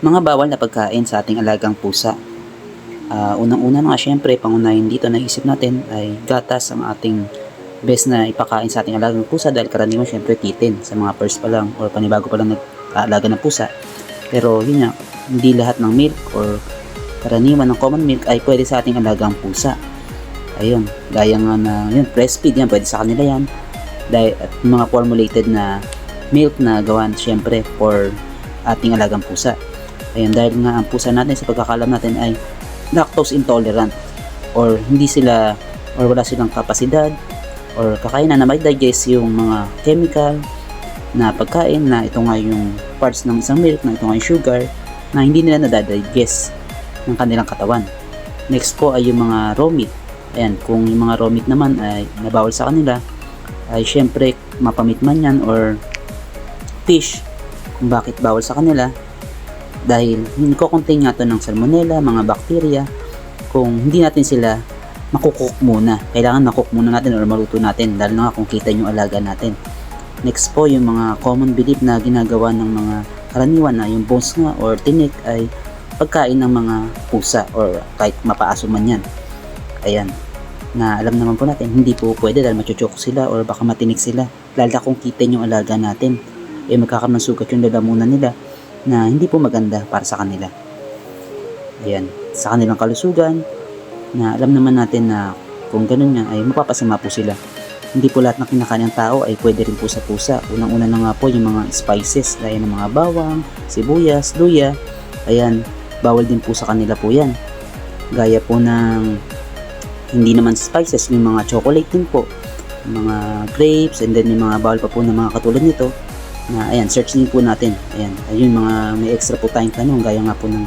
Mga bawal na pagkain sa ating alagang pusa. Ah, unang-una na nga syempre, pangunahin dito na isip natin ay gatas ang ating best na ipakain sa ating alagang pusa dahil karaniwan syempre titin sa mga first pa lang or panibago pa lang nag-aalaga ng pusa. Pero yun nga, hindi lahat ng milk or karaniwan ng common milk ay pwede sa ating alagang pusa. Ayun, gaya nga na yun, breastfeed yan, pwede sa kanila yan. Dahil at mga formulated na milk na gawan syempre for ating alagang pusa. Ayun, dahil nga ang pusa natin sa pagkakalam natin ay lactose intolerant or hindi sila or wala silang kapasidad or kakayanan na mag-digest yung mga chemical na pagkain na ito nga yung parts ng isang milk na ito nga yung sugar na hindi nila nadadigest ng kanilang katawan. Next po ay yung mga raw meat. Ayan, kung yung mga raw meat naman ay nabawal sa kanila, ay syempre mapamit man yan or fish kung bakit bawal sa kanila dahil hindi ko contain nga to ng salmonella, mga bacteria kung hindi natin sila makukuk muna. Kailangan makuk muna natin or maluto natin lalo na kung kita yung alaga natin. Next po yung mga common belief na ginagawa ng mga karaniwan na yung bones nga or tinik ay pagkain ng mga pusa or kahit mapaaso man yan. Ayan. Na alam naman po natin, hindi po pwede dahil machuchok sila or baka matinik sila. Lalo kung kitin yung alaga natin. Eh magkakaroon ng sugat yung lalamunan nila na hindi po maganda para sa kanila. Ayan. Sa kanilang kalusugan, na alam naman natin na kung ganun nga ay mapapasama po sila. Hindi po lahat ng kinakain ng tao ay pwede rin po sa pusa. Unang-una na nga po yung mga spices, gaya ng mga bawang, sibuyas, luya. Ayan, bawal din po sa kanila po yan. Gaya po ng hindi naman spices, yung mga chocolate din po. Mga grapes, and then yung mga bawal pa po ng mga katulad nito. Na, ayan, search din po natin. Ayan, ayun, mga may extra po tayong tanong. Gaya nga po ng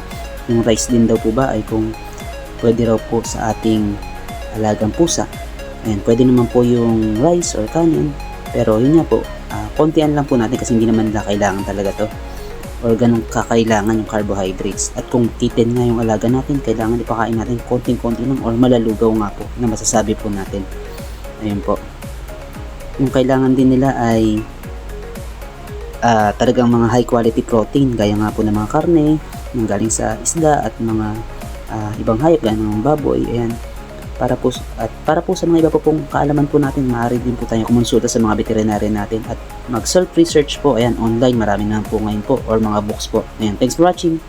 yung rice din daw po ba ay kung pwede raw po sa ating alagang pusa. Ayan, pwede naman po yung rice or kanin. Pero yun nga po, ah, kontian lang po natin kasi hindi naman nila kailangan talaga to. Or ganun kakailangan yung carbohydrates. At kung kitten nga yung alaga natin, kailangan ipakain natin konting-konti lang or malalugaw nga po na masasabi po natin. Ayun po. Yung kailangan din nila ay ah, talagang mga high quality protein gaya nga po ng mga karne, ng galing sa isda at mga ah, ibang hayop gaya ng baboy. Ayan. Para po at para po sa mga iba po pong kaalaman po natin maaari din po tayong kumonsulta sa mga veterinarian natin at mag self research po ayan online. Marami na po ngayon po or mga books po. Ayan thanks for watching